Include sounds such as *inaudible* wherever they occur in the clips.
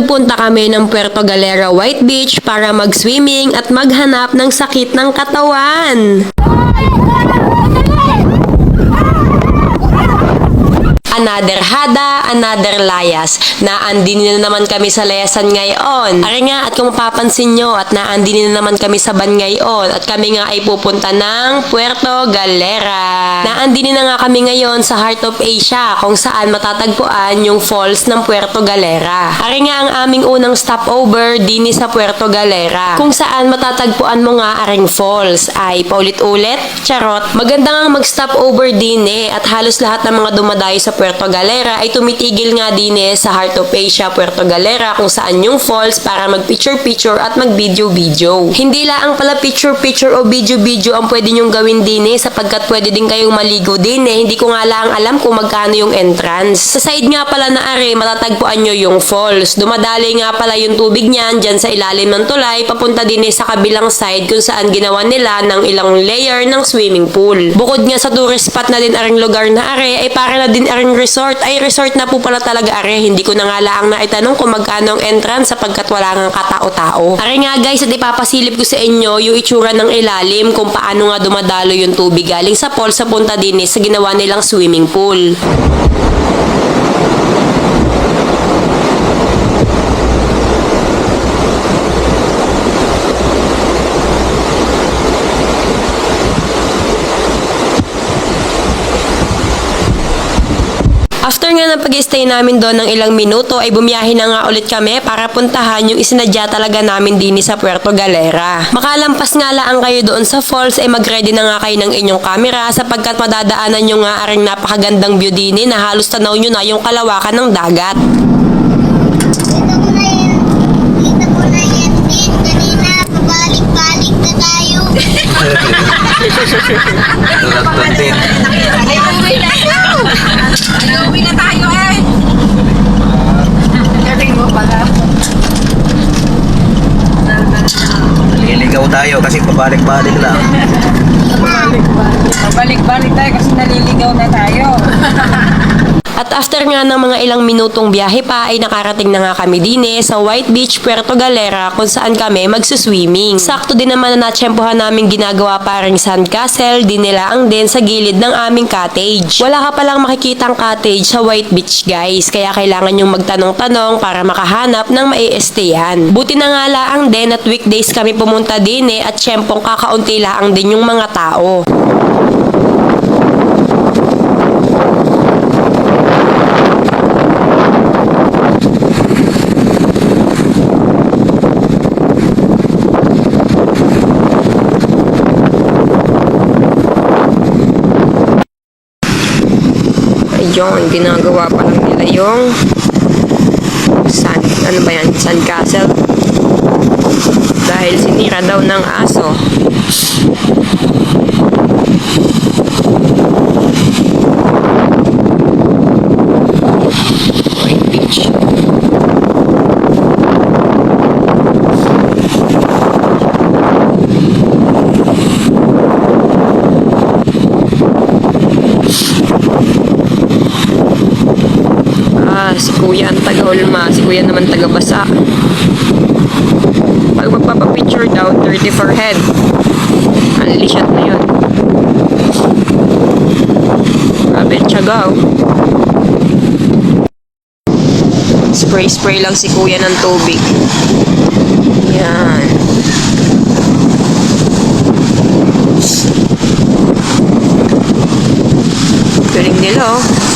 nagpunta kami ng Puerto Galera White Beach para mag-swimming at maghanap ng sakit ng katawan. Another hada, another layas. Naandin na naman kami sa layasan ngayon. Ari nga, at kung mapapansin nyo, at naandin na naman kami sa ban ngayon. At kami nga ay pupunta ng Puerto Galera. Naandin na nga kami ngayon sa Heart of Asia, kung saan matatagpuan yung falls ng Puerto Galera. Ari nga ang aming unang stopover din sa Puerto Galera. Kung saan matatagpuan mo nga aring falls ay paulit-ulit, charot. Maganda nga mag-stopover din eh at halos lahat ng mga dumadayo sa Puerto Galera ay tumitigil nga din eh sa Heart of Asia, Puerto Galera kung saan yung falls para mag-picture-picture at mag-video-video. Hindi lang pala picture-picture o video-video ang pwede nyong gawin din eh sapagkat pwede din kayong maligo din eh. Hindi ko nga lang alam kung magkano yung entrance. Sa side nga pala na are, matatagpuan nyo yung falls. Dumadali nga pala yung tubig niyan dyan sa ilalim ng tulay papunta din eh sa kabilang side kung saan ginawa nila ng ilang layer ng swimming pool. Bukod nga sa tourist spot na din aring lugar na are, ay para na din aring resort. Ay resort na po pala talaga are. Hindi ko na nga lang naitanong kung magkano ang entrance sapagkat wala nga katao-tao. Are nga guys, at ipapasilip ko sa inyo yung itsura ng ilalim kung paano nga dumadalo yung tubig galing sa pool sa punta din eh sa ginawa nilang swimming pool. After nga ng pag-stay namin doon ng ilang minuto ay bumiyahe na nga ulit kami para puntahan yung isinadya talaga namin din sa Puerto Galera. Makalampas nga lang kayo doon sa falls ay mag-ready na nga kayo ng inyong camera sapagkat madadaanan nyo nga aring napakagandang view din na halos tanaw nyo na yung kalawakan ng dagat. Kita ko na yan. Kita ko na yan. Kanina, pabalik-balik na tayo. Tulad din. Ay, uuwi na tayo! Ay, uuwi na tayo eh! Galing mo pala. Naliligaw tayo kasi pabalik-balik lang. Balik-balik tayo kasi naliligaw na tayo. *laughs* At after nga ng mga ilang minutong biyahe pa ay nakarating na nga kami din eh sa White Beach, Puerto Galera kung saan kami magsuswimming. Sakto din naman na natsyempohan namin ginagawa parang sandcastle, din nila ang din sa gilid ng aming cottage. Wala ka palang makikitang cottage sa White Beach guys, kaya kailangan yung magtanong-tanong para makahanap ng maiestayan. Buti na nga laang din at weekdays kami pumunta din eh at syempong kakaunti laang din yung mga tao. Ayun, ginagawa pa lang nila yung sand, ano ba yan, sandcastle. Dahil sinira daw ng aso. White Beach. Ah, si Kuya ang taga-ulma. Si Kuya naman taga-basa. Pag magpapapicture daw, 30 for head. Unli shot na yun. Grabe, tiyagaw. Spray-spray lang si Kuya ng tubig. Yan. Galing nila, oh.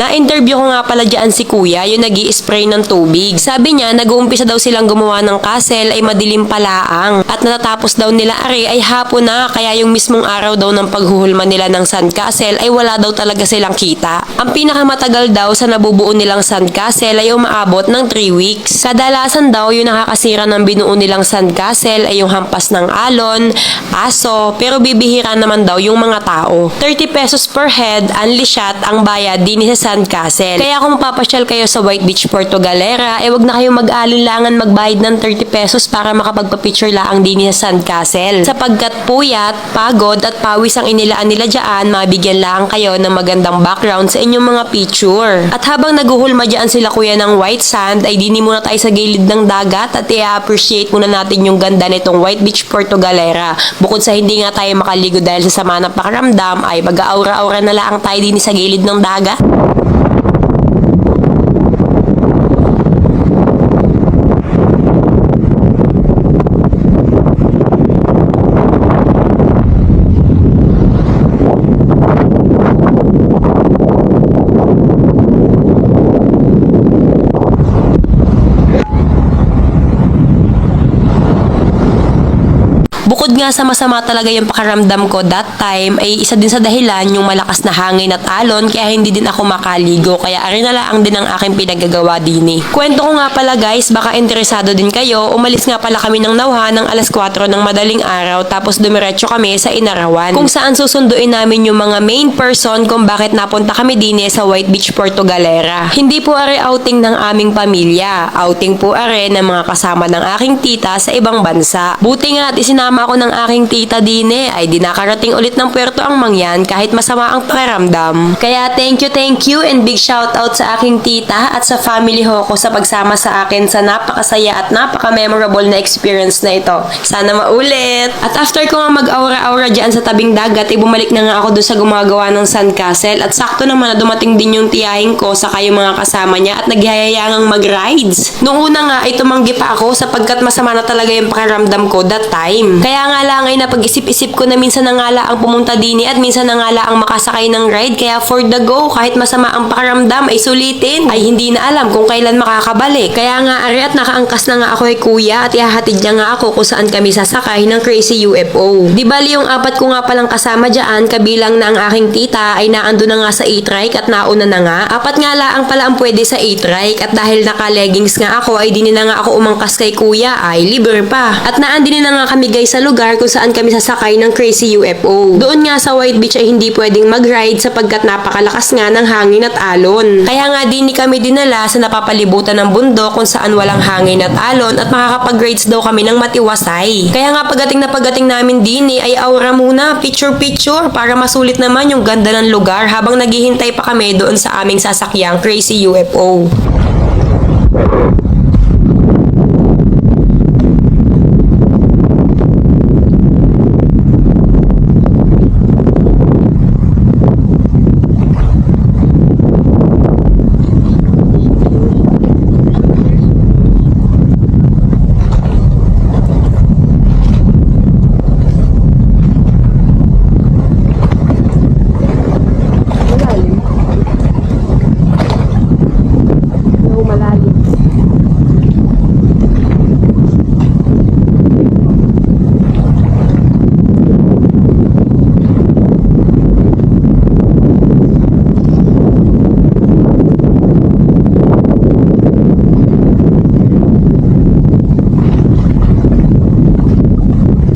Na-interview ko nga pala dyan si kuya, yung nag spray ng tubig. Sabi niya, nag-uumpisa daw silang gumawa ng castle ay madilim palaang. At natatapos daw nila are ay hapon na, kaya yung mismong araw daw ng paghuhulma nila ng sandcastle ay wala daw talaga silang kita. Ang pinakamatagal daw sa nabubuo nilang sandcastle ay umaabot ng 3 weeks. Kadalasan daw yung nakakasira ng binuo nilang sandcastle ay yung hampas ng alon, aso, pero bibihira naman daw yung mga tao. 30 pesos per head, unli shot ang bayad din sa sandcastle. Kaya kung mapapasyal kayo sa White Beach, Portugalera, eh wag na kayong mag-alinlangan magbayad ng 30 pesos para makapagpa-picture laang din sa sandcastle. Sapagkat puyat, pagod at pawis ang inilaan nila dyan, mabigyan lang kayo ng magandang background sa inyong mga picture. At habang naguhulma dyan sila kuya ng white sand, ay dini muna tayo sa gilid ng dagat at i-appreciate muna natin yung ganda nitong White Beach, Portugalera. Bukod sa hindi nga tayo makaligo dahil sa sama ng pakaramdam, ay mag-aura-aura na lang tayo din sa gilid ng dagat. Bukod nga sa masama talaga yung pakaramdam ko that time, ay isa din sa dahilan yung malakas na hangin at alon kaya hindi din ako makaligo. Kaya arin na lang din ang aking pinagagawa din eh. Kwento ko nga pala guys, baka interesado din kayo, umalis nga pala kami ng Nauha ng alas 4 ng madaling araw tapos dumiretso kami sa Inarawan. Kung saan susunduin namin yung mga main person kung bakit napunta kami din eh sa White Beach, Portugalera. Hindi po are outing ng aming pamilya. Outing po are ng mga kasama ng aking tita sa ibang bansa. Buti nga at isinama ako ng aking tita Dine ay di nakarating ulit ng puerto ang mangyan kahit masama ang pakiramdam. Kaya thank you, thank you and big shout out sa aking tita at sa family ho ko sa pagsama sa akin sa napakasaya at napaka-memorable na experience na ito. Sana maulit! At after ko nga mag-aura-aura dyan sa tabing dagat, ay bumalik na nga ako doon sa gumagawa ng sandcastle at sakto naman na dumating din yung tiyahin ko sa kayong mga kasama niya at nagyayayangang mag-rides. Noong una nga ay tumanggi pa ako sapagkat masama na talaga yung pakiramdam ko that time. Kaya nga lang ay napag-isip-isip ko na minsan na nga ang pumunta dini at minsan na nga ang makasakay ng ride kaya for the go kahit masama ang pakiramdam ay sulitin ay hindi na alam kung kailan makakabalik. Kaya nga ari at nakaangkas na nga ako kay kuya at ihahatid niya nga ako kung saan kami sasakay ng crazy UFO. Di bali yung apat ko nga palang kasama dyan kabilang na ang aking tita ay naando na nga sa e-trike at nauna na nga. Apat nga lang pala ang pwede sa e-trike at dahil naka-leggings nga ako ay di na nga ako umangkas kay kuya ay libre pa. At naandin na nga kami guys sa lugar kung saan kami sasakay ng crazy UFO. Doon nga sa White Beach ay hindi pwedeng mag-ride sapagkat napakalakas nga ng hangin at alon. Kaya nga din ni kami dinala sa napapalibutan ng bundok kung saan walang hangin at alon at makakapag-rides daw kami ng matiwasay. Kaya nga pagating na pagating namin din ay aura muna, picture-picture para masulit naman yung ganda ng lugar habang naghihintay pa kami doon sa aming sasakyang crazy UFO.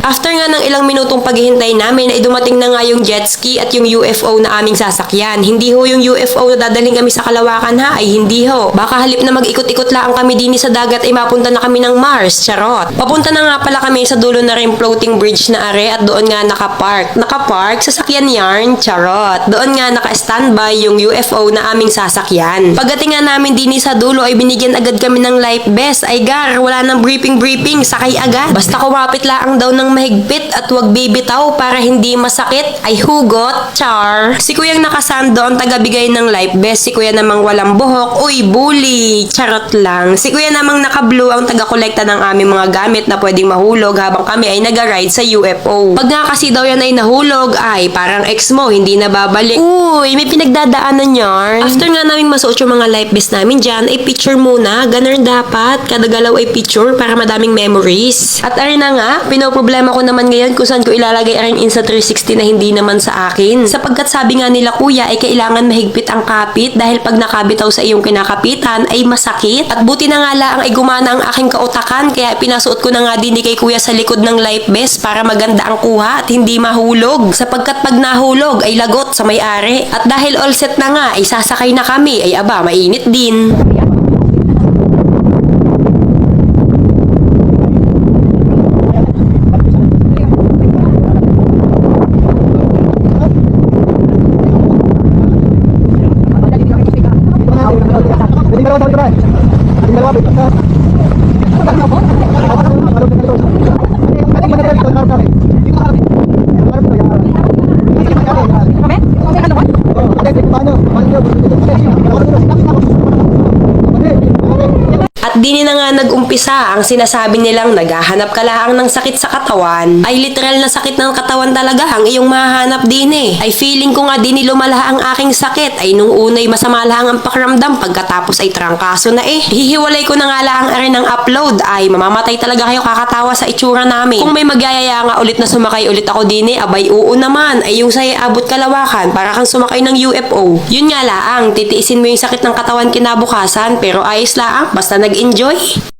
After nga ng ilang minutong paghihintay namin ay dumating na nga yung jet ski at yung UFO na aming sasakyan. Hindi ho yung UFO na dadaling kami sa Kalawakan ha, ay hindi ho. Baka halip na mag-ikot-ikot lang kami din sa dagat ay mapunta na kami ng Mars, charot. Papunta na nga pala kami sa dulo na rin floating bridge na are at doon nga nakapark. Nakapark, sasakyan yarn, charot. Doon nga naka-standby yung UFO na aming sasakyan. Pagdating nga namin din sa dulo ay binigyan agad kami ng life vest. Ay gar, wala nang briefing-briefing, sakay agad. Basta kumapit lang daw ng mahigpit at wag bibit bitaw para hindi masakit ay hugot, char. Si kuyang nakasando ang tagabigay ng life vest. Si kuya namang walang buhok, uy, bully. Charot lang. Si kuya namang naka-blue ang taga-kolekta ng aming mga gamit na pwedeng mahulog habang kami ay nag-ride sa UFO. Pag nga kasi daw yan ay nahulog, ay parang ex mo, hindi na babalik. Uy, may pinagdadaanan yarn. After nga namin masuot yung mga life vest namin dyan, ay picture muna. Ganun dapat. Kada galaw ay picture para madaming memories. At arin na nga, pinoproblema ko naman ngayon kung saan ko ilalagay aring Insta360 na hindi naman sa akin. Sapagkat sabi nga nila kuya ay kailangan mahigpit ang kapit dahil pag nakabitaw sa iyong kinakapitan ay masakit. At buti na nga lang ay gumana ang aking kautakan kaya pinasuot ko na nga din ni kay kuya sa likod ng life vest para maganda ang kuha at hindi mahulog. Sapagkat pag nahulog ay lagot sa may-ari. At dahil all set na nga ay sasakay na kami ay aba mainit din. Di na nga nag-umpisa ang sinasabi nilang naghahanap ka lang ng sakit sa katawan. Ay literal na sakit ng katawan talaga ang iyong mahanap din eh. Ay feeling ko nga din lumala ang aking sakit. Ay nung unay masama lang ang pakiramdam pagkatapos ay trangkaso na eh. Hihiwalay ko na nga lang rin ng upload. Ay mamamatay talaga kayo kakatawa sa itsura namin. Kung may magyayaya nga ulit na sumakay ulit ako din eh. Abay oo naman. Ay yung saya abot kalawakan para kang sumakay ng UFO. Yun nga laang, titiisin mo yung sakit ng katawan kinabukasan pero ayos laang basta nag-enjoy enjoy.